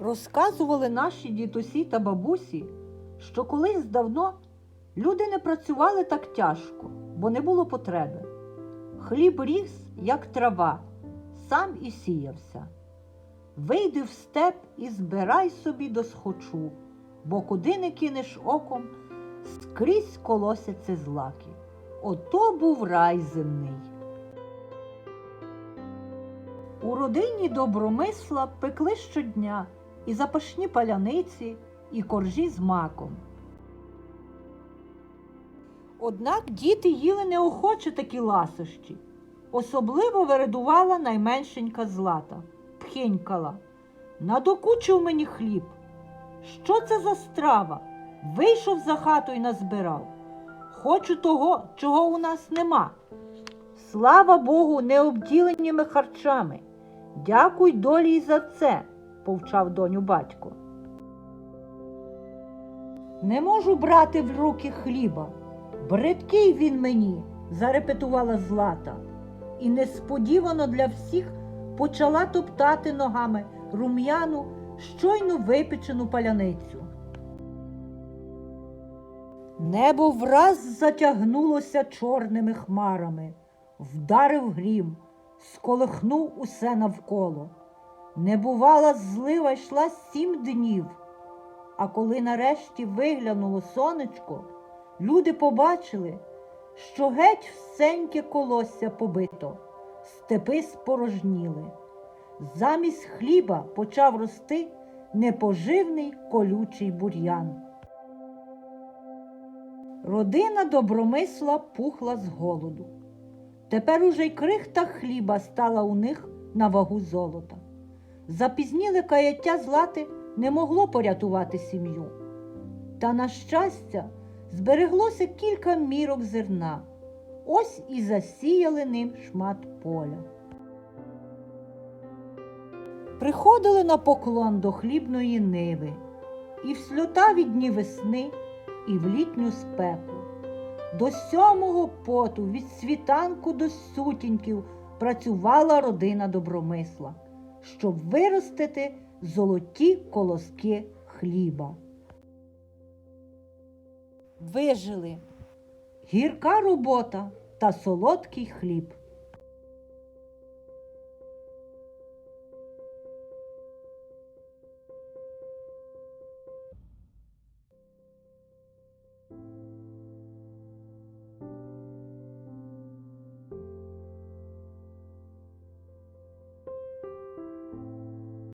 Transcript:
Розказували наші дідусі та бабусі, що колись давно люди не працювали так тяжко, бо не було потреби. Хліб ріс, як трава, сам і сіявся. Вийди в степ і збирай собі досхочу, бо куди не кинеш оком, скрізь колосяться злаки. Ото був рай земний. У родині добромисла пекли щодня і запашні паляниці, і коржі з маком. Однак діти їли неохоче такі ласощі. Особливо вередувала найменшенька злата, пхенькала. Надокучив мені хліб. Що це за страва? Вийшов за хату і назбирав. Хочу того, чого у нас нема. Слава Богу, не обділеннями харчами. Дякуй долі й за це, повчав доню батько. Не можу брати в руки хліба. Бридкий він мені, зарепетувала Злата, і несподівано для всіх почала топтати ногами рум'яну, щойно випечену паляницю. Небо враз затягнулося чорними хмарами, вдарив грім, сколихнув усе навколо. Небувала злива йшла сім днів. А коли нарешті виглянуло сонечко, люди побачили, що геть всеньке колосся побито, степи спорожніли. Замість хліба почав рости непоживний колючий бур'ян. Родина добромисла пухла з голоду. Тепер уже й крихта хліба стала у них на вагу золота. Запізніле каяття злати не могло порятувати сім'ю. Та, на щастя, збереглося кілька мірок зерна. Ось і засіяли ним шмат поля. Приходили на поклон до хлібної ниви, і в сльотаві дні весни, і в літню спеку. До сьомого поту від світанку до сутінків працювала родина добромисла, щоб виростити золоті колоски хліба. Вижили гірка робота та солодкий хліб.